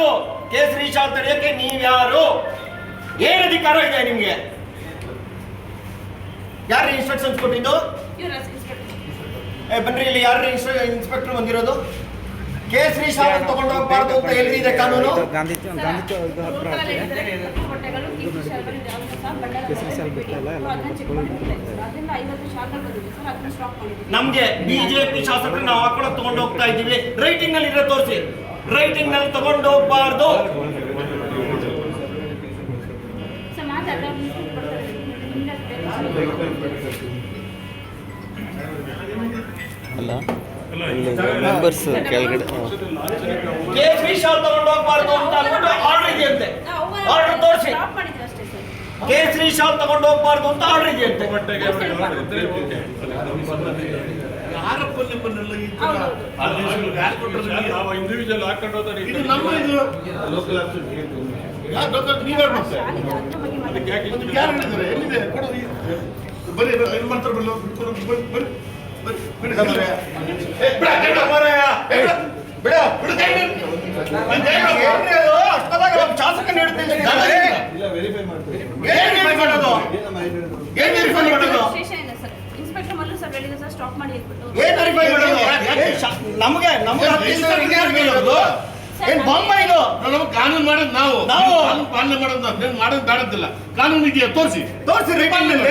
ಯಾರು? ಕೇಸರಿ ಶಾಲ್ ತಡೆಯಕ್ಕೆ ನೀವ್ಯಾರು ಏನ್ ಅಧಿಕಾರ ಇದೆ ನಿಮ್ಗೆ? ಯಾರು ಇನ್ಸ್ಟ್ರಕ್ಷನ್ಸ್ ಕೊಟ್ಟಿದ್ದು? ಬನ್ರಿ ಇಲ್ಲಿ ಯಾರು ಇನ್ಸ್ಪೆಕ್ಟರ್ ಬಂದಿರೋದು? ಕೇಸರಿ ಶಾಲ್ ತಗೊಂಡು ಹೋಗ್ಬಾರ್ದು ಅಂತ ಎಲ್ಲಿದೆ ಕಾನೂನು? ನಮ್ಗೆ ಬಿಜೆಪಿ ಶಾಸಕರು ನಾವು ಹಾಕೊಳಕ್ ತಗೊಂಡು ಹೋಗ್ತಾ ಇದ್ದೀವಿ. ರೈಟಿಂಗ್ ಅಲ್ಲಿ ಇದ್ರೆ ತೋರಿಸಿ. ರೈಟಿಂಗ್ನಲ್ಲಿ ತಗೊಂಡು ಹೋಗ್ಬಾರ್ದು. ಮೆಂಬರ್ಸ್ ಕೆಳಗಡೆ ಕೇಸರಿ ಶಾಲ್ ತಗೊಂಡು ಹೋಗ್ಬಾರ್ದು ಅಂತ ಅಂದ್ಬಿಟ್ಟು ಆರ್ಡರ್ ಇದೆಯಂತೆ ಆರ್ಡರ್ ತೋರಿಸಿ. ಕೇಸರಿ ಶಾಲ್ ತಗೊಂಡು ಹೋಗ್ಬಾರ್ದು ಅಂತ ಆರ್ಡರ್ ಇದೆಯಂತೆ ಯಾರಪ್ಪ ಬಿಡ ಈ ಏನ್ ವೆರಿಫೈ ಮಾಡೋದು ನಮ್ಗೆ ನಮ್ಗೆ? ಏನ್ ಬೊಮ್ಮ ಇದು ನಾವು ಕಾನೂನು ಮಾಡೋದು ನಾವು ನಾವು. ಕಾನೂನು ಪಾಲನೆ ಮಾಡೋದು ನಾವು. ನೀವು ಮಾಡೋದು ಬೇಡದಿಲ್ಲ ಕಾನೂನು ಇದೆಯಾ ತೋರಿಸಿ ತೋರಿಸಿ ರೈಟಿಂಗ್ನಲ್ಲಿ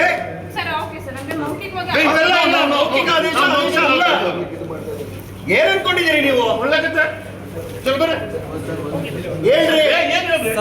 ಸರ್ ಓಕೆ ಸರ್ ನಮಗೆ ಮೌಖಿಕವಾಗಿ ಏ, ಅವೆಲ್ಲ ಅಲ್ಲ. ಏನ್ ಅನ್ಕೊಂಡಿದ್ದೀರಿ ನೀವು ಒಳ್ಳೆ ಏನ್ ಹೇಳ್ರಿ?